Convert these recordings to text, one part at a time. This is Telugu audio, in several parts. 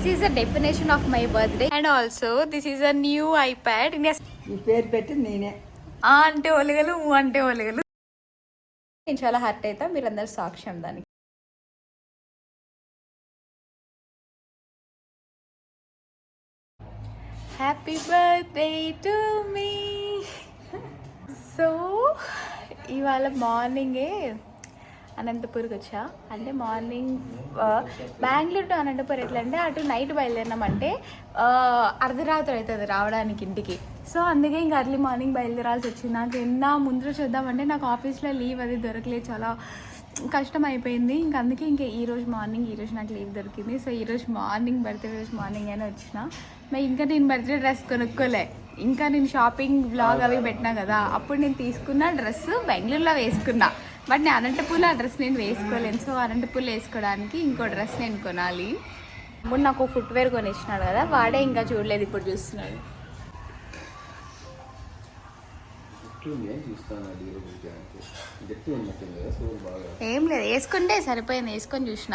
This is the definition of my birthday. And also, this is a new iPad. Yes. ఈ పేరు పెట్టి నేనే ఆ అంటే ఒలగలు ఊ అంటే ఒలగలు నేను చాలా హర్ట్ అవుతా మీరందరూ సాక్ష్యం దానికి happy birthday to me so ఇవాళ మార్నింగే అనంతపూర్కి వచ్చా? అంటే మార్నింగ్ బెంగళూరు టు అనంతపూర్ ఎట్లా అంటే అటు నైట్ బయలుదేరినామంటే అర్ధరాత్రి అవుతుంది రావడానికి ఇంటికి. సో అందుకే ఇంకా అర్లీ మార్నింగ్ బయలుదేరాల్సి వచ్చింది. నాకు ఎన్న ముందు చూద్దామంటే నాకు ఆఫీస్లో లీవ్ అది దొరకలేదు. చాలా కష్టం అయిపోయింది. ఇంక అందుకే ఇంకా ఈరోజు మార్నింగ్ ఈరోజు నాకు లీవ్ దొరికింది. సో ఈరోజు మార్నింగ్ బర్త్డే రోజు మార్నింగ్ అయినా వచ్చిన. మరి ఇంకా నేను బర్త్డే డ్రెస్ కొనుక్కోలే. ఇంకా నేను షాపింగ్ బ్లాగ్ అవి పెట్టినా కదా అప్పుడు నేను తీసుకున్న డ్రెస్ బెంగళూరులో వేసుకున్నా. బట్ నేను అనంతపూర్లో ఆ డ్రెస్ నేను వేసుకోలేను. సో అనంతపూర్లో వేసుకోవడానికి ఇంకో డ్రెస్ నేను కొనాలి. ఇప్పుడు నాకు ఫుట్వేర్ కొనిచ్చినాడు కదా వాడే ఇంకా చూడలేదు ఇప్పుడు చూస్తున్నాడు. ఏం లేదు వేసుకుంటే సరిపోయింది వేసుకొని చూసిన.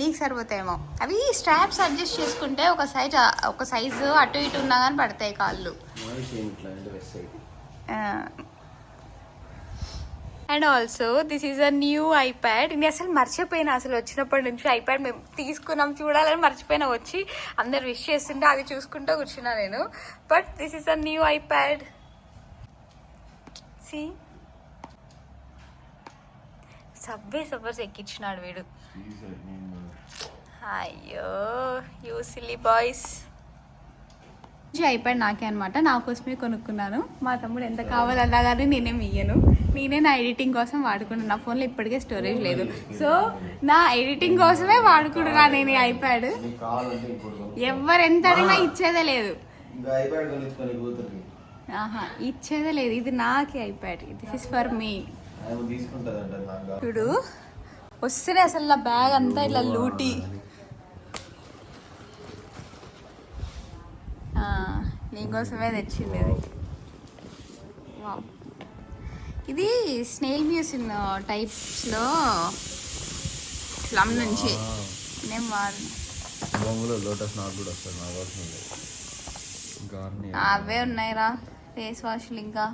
నీకు సరిపోతాయేమో. అవి స్ట్రాప్స్ అడ్జస్ట్ చేసుకుంటే ఒక సైజ్ ఒక సైజు అటు ఇటు ఉన్నా కానీ పడతాయి కాళ్ళు మా విషయం ఇట్లా అంటే రెస్ట్ అయితే and also this is a new iPad నేను అసలు మర్చిపోయినా అసలు వచ్చినప్పటి నుంచి ఐప్యాడ్ మేము తీసుకున్నాం చూడాలని మర్చిపోయినా వచ్చి అందరు విష్ చేస్తుంటే అది చూసుకుంటూ కూర్చున్నా నేను. But this is a new iPad C Subway Surfers ఎక్కించినాడు వీడు. అయ్యో యూ సిల్లీ బాయ్స్ అయిపోయాడు నాకే అనమాట నా కోసమే కొనుక్కున్నాను. మా తమ్ముడు ఎంత కావాలన్నా కానీ నేనేం ఇయ్యను నేనే నా ఎడిటింగ్ కోసం వాడుకున్నాను నా ఫోన్లో ఇప్పటికే స్టోరేజ్ లేదు. సో నా ఎడిటింగ్ కోసమే వాడుకుంటున్నా నేను ఈ ఐప్యాడ్. ఇప్పుడు ఎవరు ఎంత అడిగినా ఇచ్చేదే లేదు. ఐప్యాడ్ ఆహా ఇచ్చేదే లేదు. ఇది నాకే iPad. This is for me. చూడు వస్తేనే అసలు నా బ్యాగ్ అంతా ఇట్లా లూటి ఆ, నీకోసమే తెచ్చింది ఇది వావ్. ఇది స్నేల్ మ్యూసిన్ టైప్స్లో ప్లమ్ నుంచి. నేను వాడు బొమ్మలో లోటస్ నాకు కూడా వస్తుంది నా వర్షం లేదు. గార్నియర్. అవే ఉన్నాయిరా. ఫేస్ వాష్లు ఇంకా.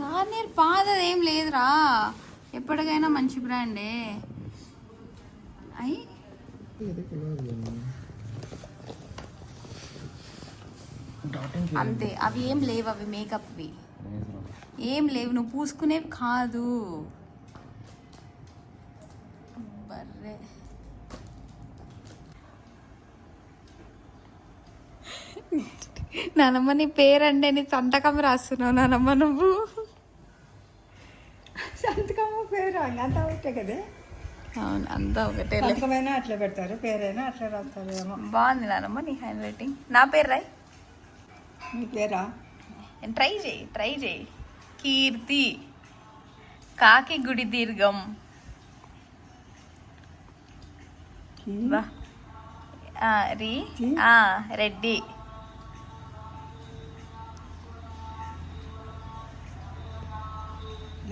గార్నియర్ అది పాతది ఏం లేదురా. ఎప్పటికైనా మంచి బ్రాండే. అయి. అంతే. అవి ఏం లేవు అవి మేకప్వి. ఏం లేవు నువ్వు పూసుకునేవి కాదు. బర్రే. నానమ్మ నీ పేరంటే నీ సంతకం రాస్తున్నావు నానమ్మ నువ్వు. సంతకము పేరు అంతా ఒకటే కదా? అవును అంతా ఒకటే సంతకమైనా అట్లా పెడతారు పేరైనా అట్లా రాస్తారు బాగుంది నానమ్మ నీ హ్యాండ్ రైటింగ్ నా పేరు రాయ్. నీ పేరా ట్రై చేయి ట్రై చేయి. కీర్తి కాకి గుడి దీర్ఘం. రి? రెడ్డి.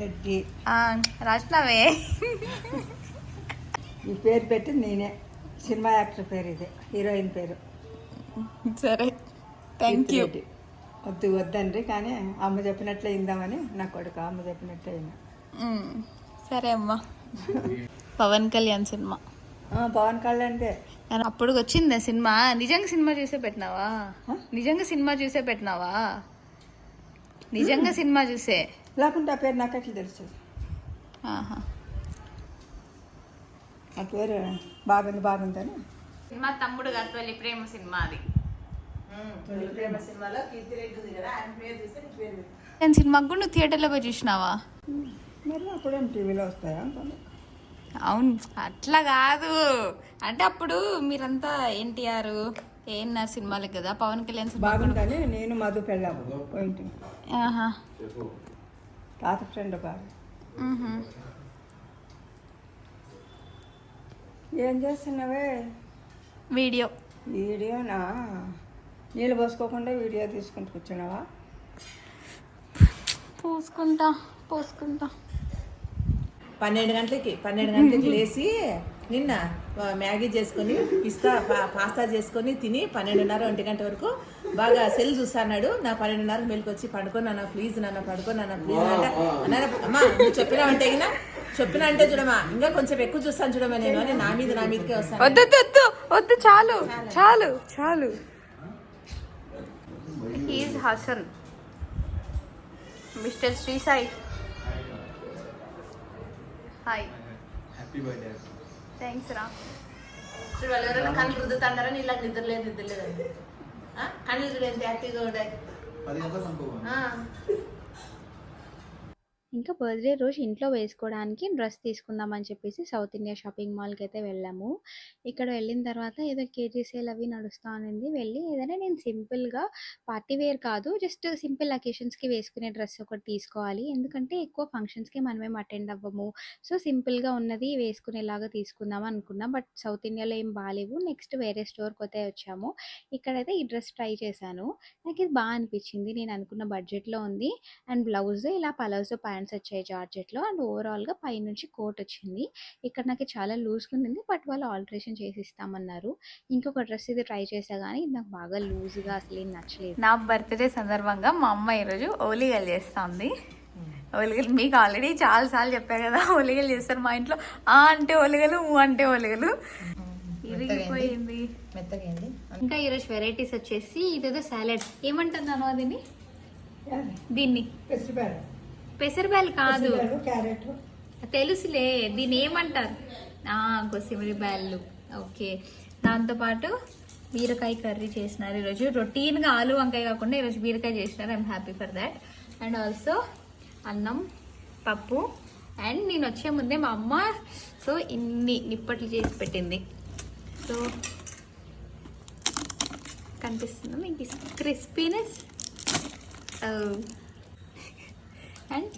రెడ్డి. రాసినావే ఈ పేరు పెట్టి నేనే. సినిమా యాక్టర్ పేరు ఇది హీరోయిన్ పేరు. సరే. Thank you. వద్దు వద్దండి కానీ అమ్మ చెప్పినట్లే ఇందామని నా కొడుకు అమ్మ చెప్పినట్లే సరే అమ్మా. పవన్ కళ్యాణ్ సినిమా. పవన్ కళ్యాణ్దే నేను అప్పుడు వచ్చిందా సినిమా? నిజంగా సినిమా చూసే పెట్టినావా? నిజంగా సినిమా చూసే పెట్టినావా? నిజంగా సినిమా చూసే. లేకుంటే ఆ పేరు నాకు ఎట్లా తెలుసు ఆ పేరు బాగుంది బాగుందని సినిమా తమ్ముడు గత్వల్లి ప్రేమ సినిమా అది. నేను సినిమాకు కూడా నువ్వు థియేటర్లో పోయి చూసినావా? మరి అప్పుడేం టీవీలో వస్తాయా అవును అట్లా కాదు. అంటే అప్పుడు మీరంతా ఎన్టీఆర్ ఏఎన్ఆర్ సినిమాలే కదా పవన్ కళ్యాణ్ బాగుందని నేను మధు పెళ్ళాము. పోయింటి ఆహా. తాత ఫ్రెండ్ బాగా. ఏం చేస్తున్నావే? వీడియో. వీడియోనా? నీళ్ళు పోసుకోకుండా వీడియో తీసుకుంటూ కూర్చున్నావా? పోసుకుంటా పోసుకుంటా. పన్నెండు గంటలకి పన్నెండు గంటలకి లేచి నిన్న మ్యాగీ చేసుకొని పిస్తా పా- పాస్తా చేసుకొని తిని పన్నెండున్నర ఒంటి గంట వరకు బాగా సెల్ చూస్తాడు నా పన్నెండున్నర మెలకు వచ్చి పడుకో నాన్న ప్లీజ్ నాన్న పడుకో నాన్న ప్లీజ్ అంటే అన్నారా అమ్మా నువ్వు చెప్పినావంటే గినా చెప్పినా అంటే చూడమా ఇంకా కొంచెం ఎక్కువ చూస్తాను చూడమా నేను అని నా మీద నా మీదకే వస్తాను. వద్దు వద్దు, వద్దు వద్దు చాలు. చాలు చాలు. Is Hasan mister Sri Sai hi happy birthday thanks రా చూడు వాళ్ళు ఎవరైనా కళ్ళు రుద్దుతాడారా? నీళ్ళ నిద్ర లేదు నిద్ర? కళ్ళు చూడలేదు హ్యాపీగా ఉండాలి పది గంటలకు అనుకోవాలి ఆ. ఇంకా బర్త్డే రోజు ఇంట్లో వేసుకోవడానికి డ్రెస్ తీసుకుందామని చెప్పేసి సౌత్ ఇండియా షాపింగ్ మాల్కి అయితే వెళ్ళాము. ఇక్కడ వెళ్ళిన తర్వాత ఏదో కేజీ సేల్ అవి నడుస్తూ ఉంది వెళ్ళి ఏదైనా నేను సింపుల్గా పార్టీ వేర్ కాదు జస్ట్ సింపుల్ అకేషన్స్కి వేసుకునే డ్రెస్ ఒకటి తీసుకోవాలి. ఎందుకంటే ఎక్కువ ఫంక్షన్స్కి మనమేం అటెండ్ అవ్వము. సో సింపుల్గా ఉన్నది వేసుకునేలాగా తీసుకుందాం అనుకున్నాం. బట్ సౌత్ ఇండియాలో ఏం బాగాలేవు నెక్స్ట్ వేరే స్టోర్కి అయితే వచ్చాము. ఇక్కడైతే ఈ డ్రెస్ ట్రై చేశాను. నాకు ఇది బాగా అనిపించింది. నేను అనుకున్న బడ్జెట్లో ఉంది. అండ్ బ్లౌజ్ ఇలా పలౌజో ప్యాంట్స్ వచ్చాయి జార్జెట్లో అండ్ ఓవరాల్గా పైనుంచి కోట్ వచ్చింది. ఇక్కడ నాకు చాలా లూజ్గా ఉంది బట్ వాళ్ళు ఆల్టరేషన్ చేసి ఇస్తామన్నారు ఇంకొక డ్రెస్ ఇది ట్రై చేసా కానీ ఇది నాకు బాగా లూజ్గా అసలు ఏం నచ్చలేదు. నా బర్త్డే సందర్భంగా మా అమ్మ ఈరోజు ఓలిగలు చేస్తుంది. ఓలిగలు మీకు ఆల్రెడీ చాలా సార్లు చెప్పా కదా ఓలిగలు చేస్తారు మా ఇంట్లో. ఆ అంటే ఓలిగలు ఊ అంటే ఇరిగిపోయింది మెత్తగైంది ఇంకా ఈరోజు వెరైటీస్ వచ్చేసి ఇదేదో సాలెడ్ ఏమంటున్నాను దీన్ని. దీన్ని పెసరబేలు కాదు. క్యారెట్. తెలుసులే దీన్ని ఏమంటారు? ఆ, కొత్తిమీర బ్యాళ్ళు ఓకే దాంతోపాటు బీరకాయ కర్రీ చేసినారు ఈరోజు. రొటీన్గా ఆలు వంకాయ కాకుండా ఈరోజు బీరకాయ చేసినారు. I'm happy for that and also అన్నం పప్పు. అండ్ నేను వచ్చే ముందే మా అమ్మ సో ఇన్ని నిప్పట్లు చేసి పెట్టింది. సో కనిపిస్తుందా మీకు క్రిస్పీనెస్? అండ్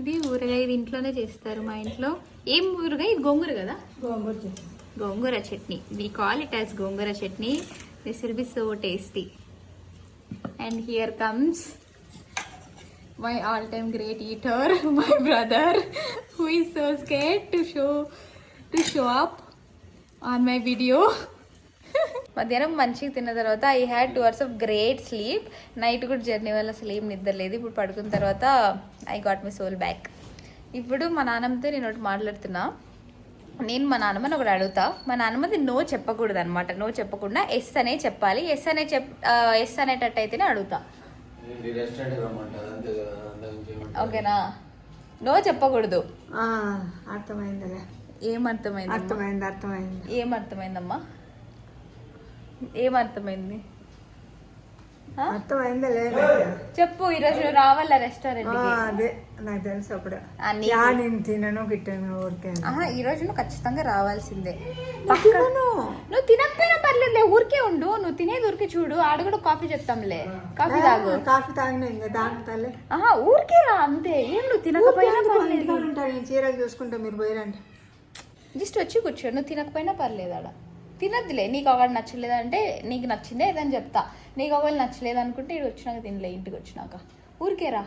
ఇది ఊరగాయ ఇది ఇంట్లోనే చేస్తారు మా ఇంట్లో. ఏం ఊరగాయ? ఇది గోంగూర కదా? Gongura chutney. Gongura chutney. We call it as gongura chutney. This will be so tasty and here comes my all time great eater my brother who is so skate to show to show up on my video మధ్యాహ్నం మంచిగా తిన్న తర్వాత I had two hours of great sleep night కూడా జర్నీ వల్ల అసలు ఏం నిద్ర లేదు. ఇప్పుడు పడుకున్న తర్వాత I got my soul back ఇప్పుడు మా నాన్నమ్మతో నేను ఒకటి మాట్లాడుతున్నా. నేను మా నాన్నమ్మని ఒకటి అడుగుతా. మా నాన్నమ్మది నో చెప్పకూడదు అనమాట నో చెప్పకుండా ఎస్ అనే చెప్పాలి. ఎస్ అనే చెప్ ఎస్ అనేటట్టు అయితేనే అడుగుతా? ఓకేనా? నో చెప్పకూడదు. ఆ, అర్థమైందిలే. ఏమర్థమైంది అర్థమైంది అర్థమైంది ఏమర్థమైందమ్మా ఏమర్థమైంది? ఆ? అర్థమైందిలే చెప్పు ఈరోజు రావాలా రెస్టారెంట్ ఆ, అదే నాకు తెలుసు అప్పుడు. నేను తినను గిట్టను ఊరికే. ఆహా ఈ రోజు నువ్వు ఖచ్చితంగా రావాల్సిందే. నువ్వు తినకపోయినా పర్లేదులే ఊరికే ఉండు. నువ్వు తినేది ఊరికే చూడు. ఆడ కూడా కాఫీ చెప్తాంలే. కాఫీ తాగు. కాఫీ తాగిన ఇంకా తాగుతాలే ఆహా ఊరికే రా అంతే. ఏం నువ్వు తినకపోయినా పర్లేదు. ఉంటాను నేను చీరలు చూసుకుంటా మీరు పోయిరండి. జస్ట్ వచ్చి కూర్చో. నువ్వు తినకపోయినా పర్లేదు ఆడ. తినద్దులే నీకు ఒకటి నచ్చలేదంటే నీకు నచ్చిందే ఏదని చెప్తా. నీకు ఒకవేళ నచ్చలేదు అనుకుంటే ఇటు వచ్చినాక తినలే ఇంటికి వచ్చినాక. ఊరికే రా.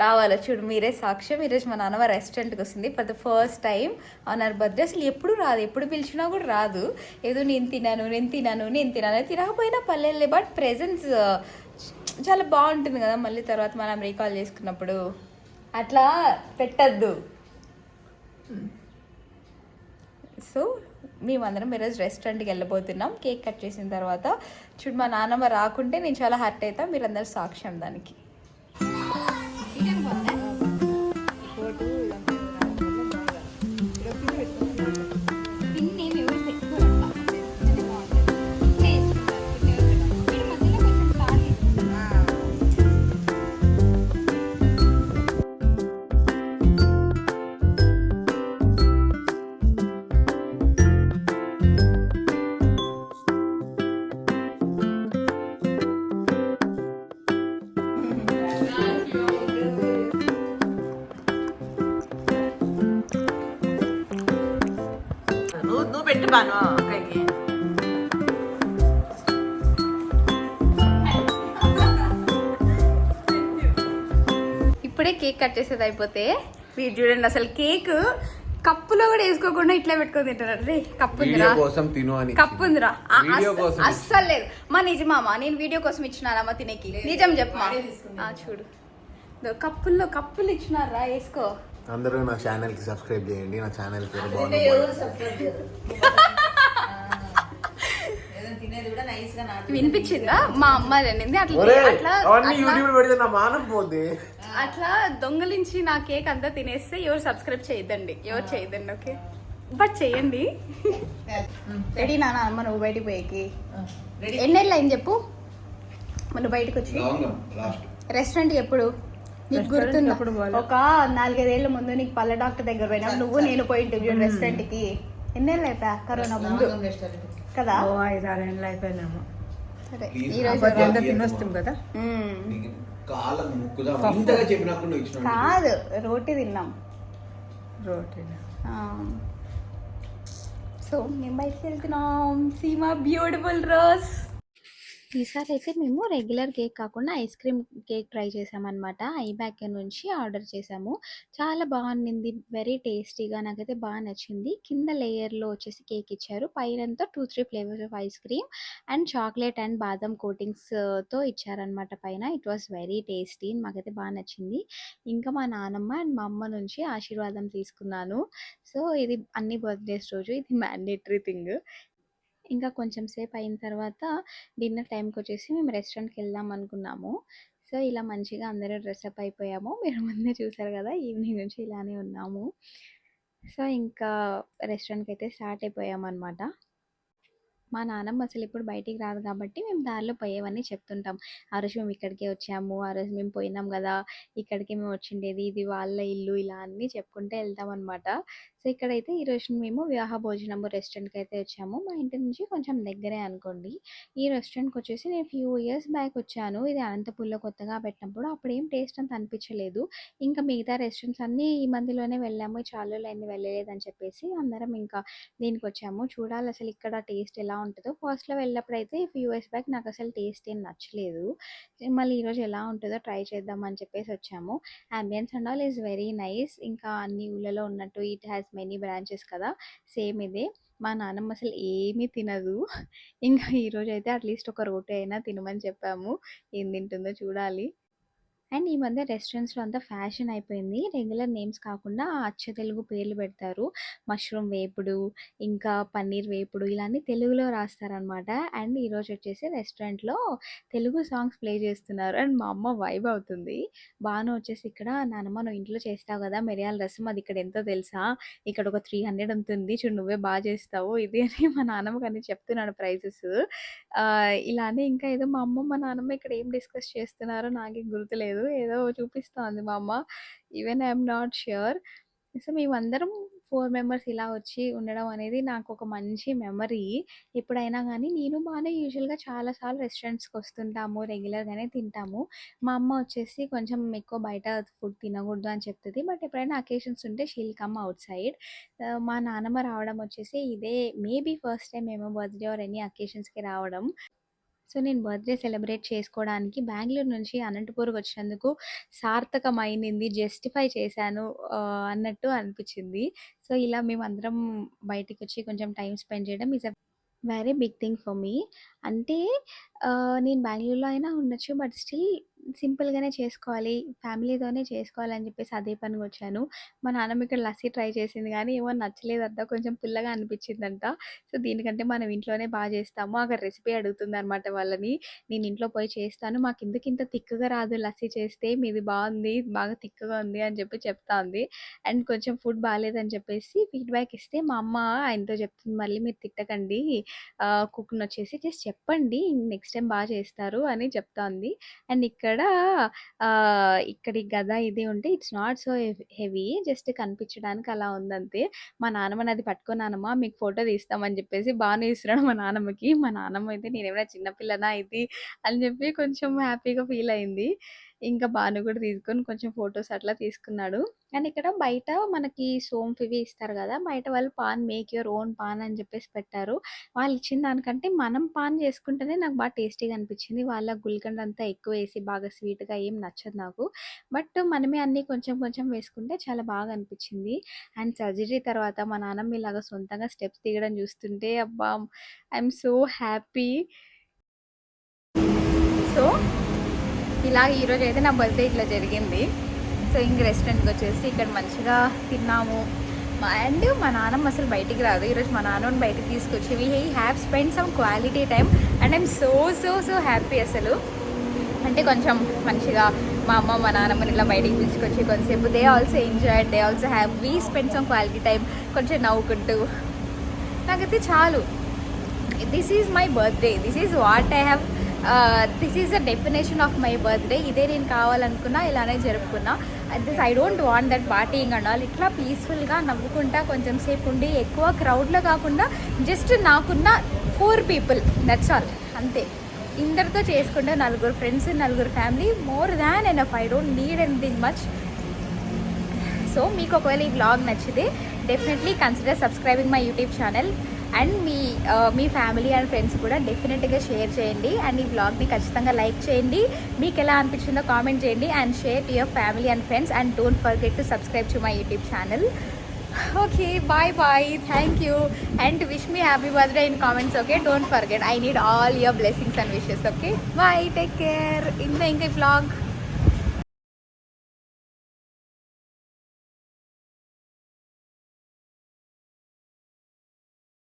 రావాలా? చూడు మీరే సాక్ష్యం. ఈరోజు మా నాన్నమ్మ రెస్టారెంట్కి వస్తుంది for the first time on our birthday అసలు ఎప్పుడు రాదు ఎప్పుడు పిలిచినా కూడా రాదు. ఏదో నేను తినాను నేను తినాను నేను తినాను. తినకపోయినా పర్లేదులే బట్ ప్రెజెన్స్ చాలా బాగుంటుంది కదా మళ్ళీ తర్వాత మనం రీకాల్ చేసుకున్నప్పుడు. అట్లా పెట్టద్దు. సో మేమందరం ఈరోజు రెస్టారెంట్కి వెళ్ళబోతున్నాం. కేక్ కట్ చేసిన తర్వాత చూడు మా నాన్నమ్మ రాకుంటే నేను చాలా హర్ట్ అవుతా. మీరందరూ సాక్ష్యం దానికి. ఇప్పుడే కేక్ కట్ చేసేది అయిపోతే. మీరు చూడండి అసలు కేక్ కప్పులో కూడా వేసుకోకుండా ఇట్లా పెట్టుకొని తింటారు రే కప్పు కోసం తిను అని కప్పు ఉందిరా. అస్సలు లేదు. మా నిజమామా నేను వీడియో కోసం ఇచ్చినారమ్మా తినేకి. నిజం చెప్పమా? ఆ, చూడు. కప్పుల్లో కప్పులు ఇచ్చినారా వేసుకో. అందరూ నా ఛానల్కి సబ్స్క్రైబ్ చేయండి. నా ఛానల్ పేరు బాగుంది. ఏదైనా తినేది కూడా నైస్గా నాటు వినిపించిందా? మా అమ్మ అనింది. అట్లా అట్లా యూట్యూబ్ పెడితే నా మానం పోద్ది. అట్లా దొంగలించి నా కేక్ అంతా తినేస్తే ఎవరు సబ్స్క్రైబ్ చేయొద్దండి. ఎవరు చేయొద్దండి ఓకే? బట్ చేయండి. రెడీ నాన్న అమ్మ నువ్వు బయటికి పోయేకి. రెడీ. ఎన్నెళ్ళు అయింది చెప్పు మనం బయటకు వచ్చి. లాస్ట్ రెస్టారెంట్ ఎప్పుడు? నీకు గుర్తుందా? ఒక నాలుగైదేళ్ళ ముందు నీకు పళ్ళ డాక్టర్ దగ్గర పోయినా నువ్వు నేను పోయి ఇంటర్వ్యూ రెస్టారెంట్కి. ఎన్నేళ్ళు అయిపోయా కరోనా ముందు. కదా? ఓ ఐదు ఆరు ఏళ్ళు అయిపోయినాము సరే. ఈ రోజు తినొస్తాం కదా? మ్మ్. కాలం ముక్కుదా? ఇంతగా చెప్పినప్పుడు నువ్వు ఇచ్చిన కాదు రోటీ తిన్నాం. రోటీనా? సో మేము బయటకు వెళ్తున్నాం. Seema beautiful rose. ఈసారి అయితే మేము రెగ్యులర్ కేక్ కాకుండా ఐస్ క్రీమ్ కేక్ ట్రై చేసామన్నమాట. ఐ బ్యాక్ నుంచి ఆర్డర్ చేసాము. చాలా బాగుంది వెరీ టేస్టీగా నాకైతే బాగా నచ్చింది. కింద లేయర్లో వచ్చేసి కేక్ ఇచ్చారు. పైనంతా two three flavours of ice cream and chocolate and బాదం కోటింగ్స్తో ఇచ్చారనమాట పైన. It was very tasty. మాకైతే బాగా నచ్చింది. ఇంకా మా నానమ్మ అండ్ మా అమ్మ నుంచి ఆశీర్వాదం తీసుకున్నాను. సో ఇది అన్ని బర్త్డేస్ రోజు. ఇది మ్యాండేటరీ థింగ్. ఇంకా కొంచెం సేపు అయిన తర్వాత డిన్నర్ టైంకి వచ్చేసి మేము రెస్టారెంట్కి వెళ్దాం అనుకున్నాము. సో ఇలా మంచిగా అందరూ డ్రెస్అప్ అయిపోయాము. మీరు ముందే చూసారు కదా ఈవినింగ్ నుంచి ఇలానే ఉన్నాము. సో ఇంకా రెస్టారెంట్కి అయితే స్టార్ట్ అయిపోయామన్నమాట. మా నాన్నమ్మ అసలు ఇప్పుడు బయటికి రాదు కాబట్టి మేము దారిలో పోయేవన్నీ చెప్తుంటాం. ఆ రోజు మేము ఇక్కడికే వచ్చాము. ఆ రోజు మేము పోయినాం కదా ఇక్కడికి మేము వచ్చిండేది ఇది వాళ్ళ ఇల్లు ఇలా అన్నీ చెప్పుకుంటే వెళ్తాం అనమాట సో ఇక్కడైతే ఈరోజు మేము వివాహ భోజనము రెస్టారెంట్కి అయితే వచ్చాము. మా ఇంటి నుంచి కొంచెం దగ్గరే అనుకోండి. ఈ రెస్టారెంట్కి వచ్చేసి నేను ఫ్యూ ఇయర్స్ బ్యాక్ వచ్చాను. ఇది అనంతపూర్లో కొత్తగా పెట్టినప్పుడు. అప్పుడు ఏం టేస్ట్ అంత అనిపించలేదు. ఇంకా మిగతా రెస్టారెంట్స్ అన్నీ ఈ మధ్యలోనే వెళ్ళాము. చాలా రోజులైంది వెళ్ళలేదని చెప్పేసి అందరం ఇంకా దీనికి వచ్చాము. చూడాలి అసలు ఇక్కడ టేస్ట్ ఎలా ఉంటుందో. ఫస్ట్లో వెళ్ళినప్పుడు అయితే ఫ్యూ ఇయర్స్ బ్యాక్ నాకు అసలు టేస్ట్ ఏం నచ్చలేదు. మళ్ళీ ఈరోజు ఎలా ఉంటుందో ట్రై చేద్దాం అని చెప్పేసి వచ్చాము. Ambience and all is very nice ఇంకా అన్ని ఊళ్ళలో ఉన్నట్టు ఇట్ హ్యాస్ మెనీ బ్రాంచెస్ కదా సేమ్ ఇదే. మా నాన్నమ్మ అసలు ఏమీ తినదు. ఇంకా ఈరోజు అయితే అట్లీస్ట్ ఒక రోటీ అయినా తినమని చెప్పాము. ఏం తింటుందో చూడాలి. అండ్ ఈ మధ్య రెస్టారెంట్స్లో అంతా ఫ్యాషన్ అయిపోయింది. రెగ్యులర్ నేమ్స్ కాకుండా అచ్చ తెలుగు పేర్లు పెడతారు. మష్రూమ్ వేపుడు ఇంకా పన్నీర్ వేపుడు ఇలా తెలుగులో రాస్తారనమాట అండ్ ఈరోజు వచ్చేసి రెస్టారెంట్లో తెలుగు సాంగ్స్ ప్లే చేస్తున్నారు. అండ్ మా అమ్మ వైబ్ అవుతుంది. బాను వచ్చేసి ఇక్కడ నానమ్మ నువ్వు ఇంట్లో చేస్తావు కదా మిరియాల రసం అది ఇక్కడ ఎంతో తెలుసా? ఇక్కడ ఒక త్రీ హండ్రెడ్ ఉంటుంది. చూడు నువ్వే బాగా చేస్తావు. ఇది అని మా నాన్నమ్మ కానీ చెప్తున్నాడు ప్రైజెస్. ఇలానే ఇంకా ఏదో మా అమ్మ మా నాన్నమ్మ ఇక్కడ ఏం డిస్కస్ చేస్తున్నారో నాకేం గుర్తులేదు. ఏదో చూపిస్తోంది మా అమ్మ. Even I'm not sure so మేమందరం ఫోర్ మెంబర్స్ ఇలా వచ్చి ఉండడం అనేది నాకు ఒక మంచి మెమరీ ఎప్పుడైనా కానీ నేను బాగానే యూజువల్గా చాలాసార్లు రెస్టారెంట్స్కి వస్తుంటాము రెగ్యులర్గానే తింటాము. మా అమ్మ వచ్చేసి కొంచెం ఎక్కువ బయట ఫుడ్ తినకూడదు అని చెప్తుంది. బట్ ఎప్పుడైనా అకేషన్స్ ఉంటే షీల్ కమ్ అవుట్ సైడ్ మా నాన్నమ్మ రావడం వచ్చేసి ఇదే మేబీ ఫస్ట్ టైం ఏమో బర్త్డే ఆర్ ఎనీ అకేషన్స్కి రావడం. సో నేను బర్త్డే సెలబ్రేట్ చేసుకోవడానికి బెంగళూరు నుంచి అనంతపూర్కి వచ్చినందుకు సార్థకమైంది జస్టిఫై చేశాను అన్నట్టు అనిపించింది. సో ఇలా మేమందరం బయటికి వచ్చి కొంచెం టైం స్పెండ్ చేయడం is a very big thing for me అంటే నేను బెంగళూరులో అయినా ఉండొచ్చు బట్ స్టిల్ సింపుల్గానే చేసుకోవాలి. ఫ్యామిలీతోనే చేసుకోవాలని చెప్పేసి అదే పనికి వచ్చాను. మా నాన్నమ్మ ఇక్కడ లస్సీ ట్రై చేసింది కానీ ఏమో నచ్చలేదంట. కొంచెం పుల్లగా అనిపించిందంట. సో దీనికంటే మనం ఇంట్లోనే బాగా చేస్తాము. అక్కడ రెసిపీ అడుగుతుంది అనమాట వాళ్ళని. నేను ఇంట్లో పోయి చేస్తాను. మాకు ఎందుకు ఇంత తిక్కగా రాదు లస్సీ చేస్తే? మీది బాగుంది బాగా తిక్కుగా ఉంది అని చెప్పి చెప్తా ఉంది అండ్ కొంచెం ఫుడ్ బాగాలేదని చెప్పేసి ఫీడ్బ్యాక్ ఇస్తే మా అమ్మ ఆయనతో చెప్తుంది మళ్ళీ మీరు తిట్టకండి. కుక్ని వచ్చేసి జస్ట్ చెప్పండి. నెక్స్ట్ టైం బాగా చేస్తారు అని చెప్తాంది. అండ్ ఇక్కడ ఆ, ఇక్కడి గద ఇది ఉంటే it's not so heavy just కనిపించడానికి అలా ఉందంతే. మా నాన్నమ్మ అది పట్టుకో నాన్నమ్మ మీకు ఫోటో తీస్తామని చెప్పేసి బాగానే ఇస్తున్నాడు మా నాన్నమ్మకి మా నాన్నమ్మ అయితే నేను ఏమైనా చిన్నపిల్లనా ఇది? అని చెప్పి కొంచెం హ్యాపీగా ఫీల్ అయింది. ఇంకా బాను కూడా తీసుకొని కొంచెం ఫొటోస్ అట్లా తీసుకున్నాడు. అండ్ ఇక్కడ బయట మనకి సోంఫ్ ఇవి ఇస్తారు కదా బయట వాళ్ళు paan make your own paan అని చెప్పేసి పెట్టారు. వాళ్ళు ఇచ్చిన దానికంటే మనం పాన్ చేసుకుంటేనే నాకు బాగా టేస్టీగా అనిపించింది. వాళ్ళ గుల్కండ్ అంతా ఎక్కువ వేసి బాగా స్వీట్గా ఏం నచ్చదు నాకు. బట్ మనమే అన్నీ కొంచెం కొంచెం వేసుకుంటే చాలా బాగా అనిపించింది. అండ్ సర్జరీ తర్వాత మా నాన్నమ్మ ఇలాగా సొంతంగా స్టెప్స్ దిగడం చూస్తుంటే అబ్బా! I'm so happy. సో ఇలా ఈరోజు అయితే నా బర్త్డే ఇట్లా జరిగింది. సో ఇంక రెస్టారెంట్కి వచ్చేసి ఇక్కడ మంచిగా తిన్నాము. అండ్ మా నాన్నమ్మ అసలు బయటికి రాదు. ఈరోజు మా నాన్నని బయటికి తీసుకొచ్చి we have spend some quality time and I'm so so so happy అసలు. అంటే కొంచెం మంచిగా మా అమ్మ మా నాన్నమ్మని ఇలా బయటికి తీసుకొచ్చి కొంతసేపు they also enjoy they also have we spend some quality time కొంచెం నవ్వుకుంటూ. నాకైతే చాలు. This is my birthday this is what I have this is the definition of my birthday ఇదే నేను కావాలనుకున్నా ఇలానే జరుపుకున్నా. This I don't want that partying and all ఇట్లా పీస్ఫుల్గా నవ్వుకుంటా కొంచెం సేపు ఉండి ఎక్కువ క్రౌడ్లో కాకుండా జస్ట్ నాకున్న ఫోర్ పీపుల్ దట్స్ ఆల్ అంతే. ఇందరితో చేసుకుంటే నలుగురు ఫ్రెండ్స్ నలుగురు family more than enough I don't need anything much so మీకు ఒకవేళ ఈ వ్లాగ్ నచ్చితే definitely consider subscribing my YouTube channel and మీ మీ ఫ్యామిలీ అండ్ ఫ్రెండ్స్ కూడా డెఫినెట్గా షేర్ చేయండి. అండ్ ఈ వ్లాగ్ని ఖచ్చితంగా లైక్ చేయండి. మీకు ఎలా అనిపించిందో కామెంట్ చేయండి. And share to your family and friends and don't forget to subscribe to my YouTube channel okay bye bye thank you and wish me happy birthday in comments okay don't forget I need all your blessings and wishes okay bye take care ఇంత ఇంకా ఈ వ్లాగ్